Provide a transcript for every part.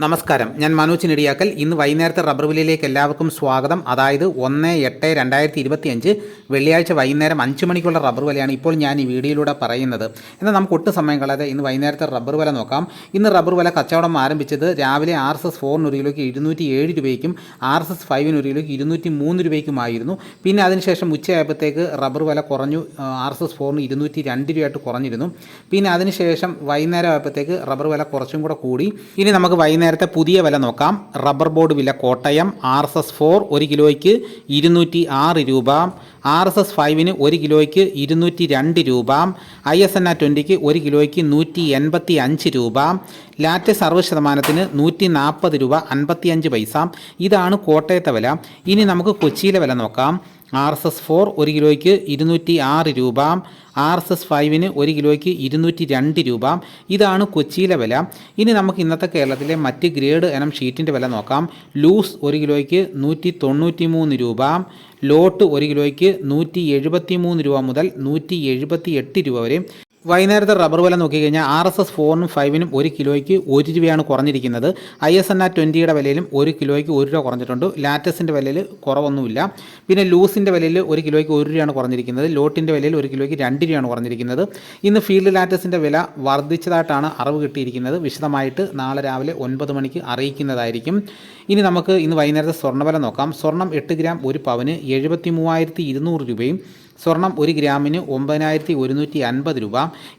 നമസ്കാരം. ഞാൻ മനോജ് നെടിയാക്കൽ. ഇന്ന് വൈകുന്നേരത്തെ റബ്ബർ വിലയിലേക്ക് എല്ലാവർക്കും സ്വാഗതം. അതായത് ഒന്ന് എട്ട് രണ്ടായിരത്തി ഇരുപത്തി അഞ്ച് വെള്ളിയാഴ്ച വൈകുന്നേരം അഞ്ച് മണിക്കുള്ള റബ്ബർ വിലയാണ് ഇപ്പോൾ ഞാൻ ഈ വീഡിയോയിലൂടെ പറയുന്നത്. എന്നാൽ നമുക്ക് ഒട്ടും സമയം കളയാതെ ഇന്ന് വൈകുന്നേരത്തെ റബ്ബർ വില നോക്കാം. ഇന്ന് റബ്ബർ വില കച്ചവടം ആരംഭിച്ചത് രാവിലെ ആർ എസ് എസ് ഫോറിന് ഒരു കിലോയ്ക്ക് ഇരുന്നൂറ്റി ഏഴ് രൂപയ്ക്കും ആർ എസ് എസ് ഫൈവിന് ഒരു കിലോയ്ക്ക് ഇരുന്നൂറ്റി മൂന്ന് രൂപയ്ക്കുമായിരുന്നു. പിന്നെ അതിനുശേഷം ഉച്ചയായപ്പോഴത്തേക്ക് റബ്ബർ വില കുറഞ്ഞു ആർ എസ് എസ് ഫോറിന് ഇരുന്നൂറ്റി രണ്ട് രൂപയായിട്ട് കുറഞ്ഞിരുന്നു. പിന്നെ അതിനുശേഷം വൈകുന്നേരം ആയപ്പോഴത്തേക്ക് റബ്ബർ വില കുറച്ചും കൂടെ കൂടി. ഇനി നമുക്ക് വൈകുന്നേരത്തെ പുതിയ വില നോക്കാം. റബ്ബർ ബോർഡ് വില Kottayam R S S four ഒരു കിലോയ്ക്ക് ഇരുന്നൂറ്റി ആറ് രൂപ ആർ എസ് എസ് ഫൈവിന് ഒരു കിലോയ്ക്ക് ഇരുന്നൂറ്റി രണ്ട് രൂപ ഐ എസ് എൻ ആ ട്വന്റിക്ക് ഒരു കിലോയ്ക്ക് നൂറ്റി എൺപത്തി അഞ്ച് രൂപ ലാറ്റ് സർവ ശതമാനത്തിന് നൂറ്റി നാൽപ്പത് രൂപ അൻപത്തി അഞ്ച് പൈസ. ഇതാണ് കോട്ടയത്തെ വില. ഇനി നമുക്ക് കൊച്ചിയിലെ വില നോക്കാം. ആർ എസ് എസ് ഫോർ ഒരു കിലോയ്ക്ക് ഇരുന്നൂറ്റി ആറ് രൂപ ആർ എസ് എസ് ഫൈവിന് ഒരു കിലോയ്ക്ക് ഇരുന്നൂറ്റി രണ്ട് രൂപ. ഇതാണ് കൊച്ചിയിലെ വില. ഇനി നമുക്ക് ഇന്നത്തെ കേരളത്തിലെ മറ്റ് ഗ്രേഡ് ഇനം ഷീറ്റിന്റെ വില നോക്കാം. ലൂസ് ഒരു കിലോയ്ക്ക് നൂറ്റി തൊണ്ണൂറ്റി മൂന്ന് രൂപ ലോട്ട് ഒരു കിലോയ്ക്ക് നൂറ്റി എഴുപത്തി മൂന്ന് രൂപ മുതൽ നൂറ്റി എഴുപത്തി എട്ട് രൂപ വരെ. വൈകുന്നേരത്തെ റബ്ബർ വില നോക്കിക്കഴിഞ്ഞാൽ ആർ എസ് എസ് ഫോറിനും ഫൈവിനും ഒരു കിലോയ്ക്ക് ഒരു രൂപയാണ് കുറഞ്ഞിരിക്കുന്നത്. ഐ എസ് എൻ ആർ ട്വന്റിയുടെ വിലയിലും ഒരു കിലോയ്ക്ക് ഒരു രൂപ കുറഞ്ഞിട്ടുണ്ട്. ലാറ്റസിന്റെ വിലയിൽ കുറവൊന്നുമില്ല. പിന്നെ ലൂസിന്റെ വിലയിൽ ഒരു കിലോയ്ക്ക് ഒരു രൂപയാണ് കുറഞ്ഞിരിക്കുന്നത്. ലോട്ടിന്റെ വിലയിൽ ഒരു കിലോയ്ക്ക് രണ്ട് രൂപയാണ് കുറഞ്ഞിരിക്കുന്നത്. ഇന്ന് ഫീൽഡ് ലാറ്റസിന്റെ വില വർദ്ധിച്ചതായിട്ടാണ് അറിവ് കിട്ടിയിരിക്കുന്നത്. വിശദമായിട്ട് നാളെ രാവിലെ ഒൻപത് മണിക്ക് അറിയിക്കുന്നതായിരിക്കും. ഇനി നമുക്ക് ഇന്ന് വൈകുന്നേരത്തെ സ്വർണവില നോക്കാം. സ്വർണം എട്ട് ഗ്രാം ഒരു പവന് എഴുപത്തി രൂപയും സ്വർണം ഒരു ഗ്രാമിന് ഒമ്പതിനായിരത്തി ഒരുന്നൂറ്റി അൻപത് രൂപ.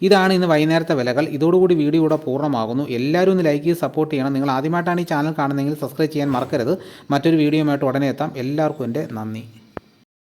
ഇതാണ് ഇന്ന് വൈകുന്നേരത്തെ വിലകൾ. ഇതോടുകൂടി വീഡിയോ ഇവിടെ പൂർണമാകുന്നു. എല്ലാവരും ഒന്ന് ലൈക്ക് ചെയ്ത് സപ്പോർട്ട് ചെയ്യണം. നിങ്ങൾ ആദ്യമായിട്ടാണ് ഈ ചാനൽ കാണുന്നതെങ്കിൽ സബ്സ്ക്രൈബ് ചെയ്യാൻ മറക്കരുത്. മറ്റൊരു വീഡിയോയുമായിട്ട് ഉടനെ എത്താം. എല്ലാവർക്കും എന്റെ നന്ദി.